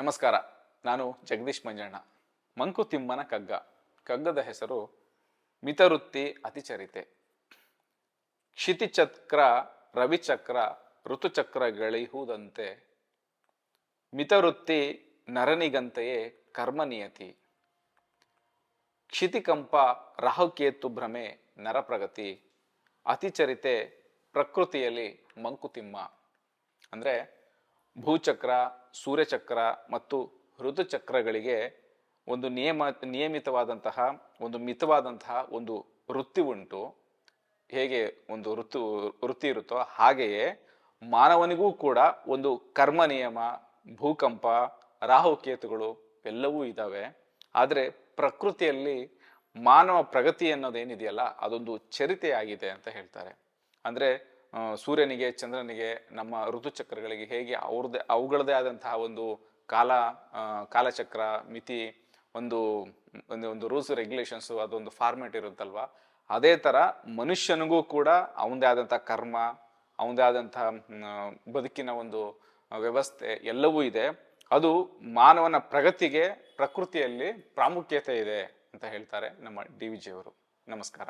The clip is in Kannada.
ನಮಸ್ಕಾರ, ನಾನು ಜಗದೀಶ್ ಮಂಜಣ್ಣ. ಮಂಕುತಿಮ್ಮನ ಕಗ್ಗ. ಕಗ್ಗದ ಹೆಸರು ಮಿತವೃತ್ತಿ ಅತಿಚರಿತೆ. ಕ್ಷಿತಿಚಕ್ರ, ರವಿಚಕ್ರ ಋತುಚಕ್ರಗಳಿಹುದಂತೆ ಮಿತವೃತ್ತಿ ನರನಿಗಂತೆಯೇ ಕರ್ಮನಿಯತಿ ಕ್ಷಿತಿಕಂಪ, ರಾಹುಕೇತು ಭ್ರಮೆ, ನರಪ್ರಗತಿ ಅತಿಚರಿತೆ ಪ್ರಕೃತಿಯಲ್ಲಿ ಮಂಕುತಿಮ್ಮ ಅಂದರೆ ಭೂಚಕ್ರ, ಸೂರ್ಯಚಕ್ರ ಮತ್ತು ಋತುಚಕ್ರಗಳಿಗೆ ಒಂದು ನಿಯಮ, ನಿಯಮಿತವಾದಂತಹ, ಒಂದು ಮಿತವಾದಂತಹ ಒಂದು ವೃತ್ತಿ ಉಂಟು. ಹೇಗೆ ಒಂದು ಋತು, ವೃತ್ತಿ ಇರುತ್ತೋ ಹಾಗೆಯೇ ಮಾನವನಿಗೂ ಕೂಡ ಒಂದು ಕರ್ಮ ನಿಯಮ, ಭೂಕಂಪ, ರಾಹುಕೇತುಗಳು ಎಲ್ಲವೂ ಇದ್ದಾವೆ ಆದರೆ ಪ್ರಕೃತಿಯಲ್ಲಿ ಮಾನವ ಪ್ರಗತಿ ಅನ್ನೋದೇನಿದೆಯಲ್ಲ, ಅದೊಂದು ಚರಿತೆಯಾಗಿದೆ ಅಂತ ಹೇಳ್ತಾರೆ. ಅಂದರೆ ಸೂರ್ಯನಿಗೆ, ಚಂದ್ರನಿಗೆ, ನಮ್ಮ ಋತುಚಕ್ರಗಳಿಗೆ ಹೇಗೆ ಅವ್ರದ್ದೇ ಅವುಗಳದೇ ಆದಂತಹ ಒಂದು ಕಾಲ ಕಾಲಚಕ್ರ, ಮಿತಿ, ಒಂದು ಒಂದು ಒಂದು ರೂಲ್ಸ್ ರೆಗ್ಯುಲೇಷನ್ಸು ಅದೊಂದು ಫಾರ್ಮೆಟ್ ಇರುತ್ತಲ್ವಾ? ಅದೇ ಥರ ಮನುಷ್ಯನಿಗೂ ಕೂಡ ಅವನದೇ ಆದಂಥ ಕರ್ಮ ಅವನದೇ ಆದಂಥ ಬದುಕಿನ ಒಂದು ವ್ಯವಸ್ಥೆ ಎಲ್ಲವೂ ಇದೆ. ಅದು ಮಾನವನ ಪ್ರಗತಿಗೆ, ಪ್ರಕೃತಿಯಲ್ಲಿ ಪ್ರಾಮುಖ್ಯತೆ ಇದೆ ಅಂತ ಹೇಳ್ತಾರೆ ನಮ್ಮ ಡಿ ವಿ ಜಿಯವರು ನಮಸ್ಕಾರ.